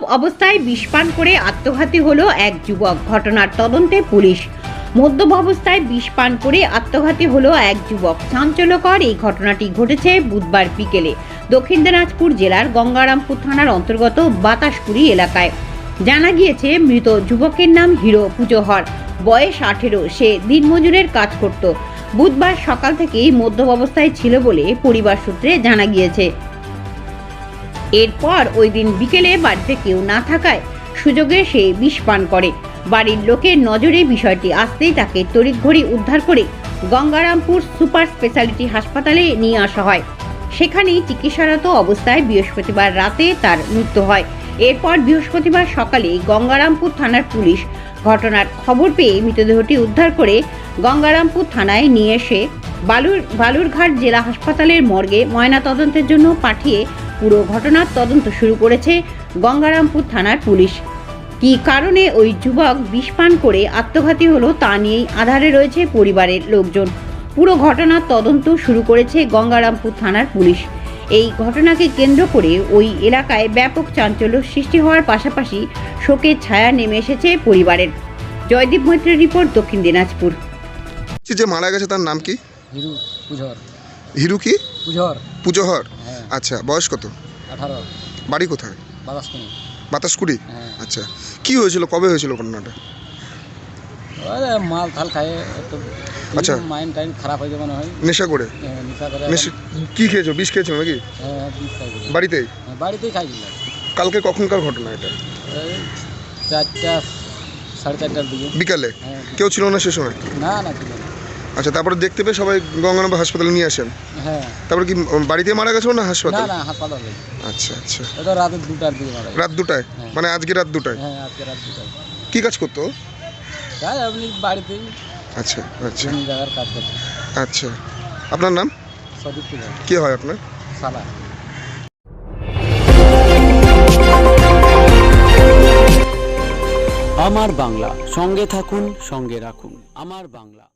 মদ্যপ অবস্থায় বিষপান করে আত্মঘাতী হলো এক যুবক। ঘটনার তদন্তে পুলিশ মদ্যপ অবস্থায় বিষপান করে আত্মঘাতী হলো এক যুবক। চাঞ্চল্যকর এই ঘটনাটি ঘটেছে বুধবার বিকেলে দক্ষিণ দিনাজপুর জেলার গঙ্গারামপুর থানার অন্তর্গত বাতাসপুরি এলাকায়। জানা গিয়েছে, মৃত যুবকের নাম হিরো পুজোহর। বয়স আঠেরো, সে দিনমজুরের কাজ করত। বুধবার সকাল থেকেই মদ্যপ অবস্থায় ছিল বলে পরিবার সূত্রে জানা গিয়েছে। এরপর ওই দিন বিকেলে বাড়িতে কেউ না থাকায় সুযোগে সে বিষ পান করে। বাড়ির লোকের নজরে বিষয়টি আসতেই তাকে তড়িৎঘড়ি উদ্ধার করে গঙ্গারামপুর সুপার স্পেশালিটি হাসপাতালে নিয়ে আসা হয়। সেখানেই চিকিৎসারত অবস্থায় বৃহস্পতিবার রাতে তার মৃত্যু হয়। এরপর বৃহস্পতিবার সকালে গঙ্গারামপুর থানার পুলিশ ঘটনার খবর পেয়ে মৃতদেহটি উদ্ধার করে গঙ্গারামপুর থানায় নিয়ে এসে বালুর, বালুরঘাট জেলা হাসপাতালের মর্গে ময়নাতদন্তের জন্য পাঠিয়ে পুরো ঘটনার তদন্ত শুরু করেছে গঙ্গারামপুর থানার পুলিশ। কী কারণে ওই যুবক বিষপান করে আত্মঘাতী হলো তা নিয়েই আধারে রয়েছে পরিবারের লোকজন। পুরো ঘটনার তদন্ত শুরু করেছে গঙ্গারামপুর থানার পুলিশ। এই ঘটনাকে কেন্দ্র করে ওই এলাকায় ব্যাপক চাঞ্চল্য সৃষ্টি হওয়ার পাশাপাশি শোকের ছায়া নেমে এসেছে পরিবারের। জয়দীপ মৈত্রের রিপোর্ট দক্ষিণ দিনাজপুর। যে যে মারা গেছে তার নাম কি? হিরু পুজোর হিরু কি? পুজোর পুজোহর? হ্যাঁ। আচ্ছা বয়স কত? আঠারো। বাড়ি কোথায়? বাদাসকুনি বাতাসকুড়ি? হ্যাঁ। আচ্ছা কি হয়েছিল? কবে হয়েছিল ঘটনাটা? মাল থাল খায় একটু আচ্ছা। মাইন্ড টাইম খারাপ হয়ে যাবে মনে হয়। নেশা করে? হ্যাঁ, নেশা করে। কি খেয়েছো? বিষ খেয়েছো নাকি? হ্যাঁ বিষ খাই বাড়িতেই? হ্যাঁ, বাড়িতেই খাই দিল কালকে কখনকার ঘটনা এটা? চারটা সাড়ে চারটার দিকে। বিকালে? হ্যাঁ কেউ ছিল না সে সময়? না না। আচ্ছা তারপরে দেখতে পেয়ে সবাই গঙ্গানব হাসপাতালে নিয়ে আসেন? হ্যাঁ। তারপরে কি বাড়িতে মারা গেছিল না না হাসপাতাল? না হাসপাতালে আচ্ছা আচ্ছা। ওটা রাত দুটার দিকে মারা গেছে। রাত দুটায়? হ্যাঁ। মানে আজকে রাত দুটায়? হ্যাঁ আজকে রাত দুটায়। কি কাজ করতো? তাই আপনি বাড়িতেই আচ্ছা আচ্ছা। জমি জায়গার কাজ করছেন আচ্ছা। আপনার নাম? সদীপ কে হয় আপনার? সালা। আমার বাংলা সঙ্গে থাকুন সঙ্গে রাখুন। আমার বাংলা।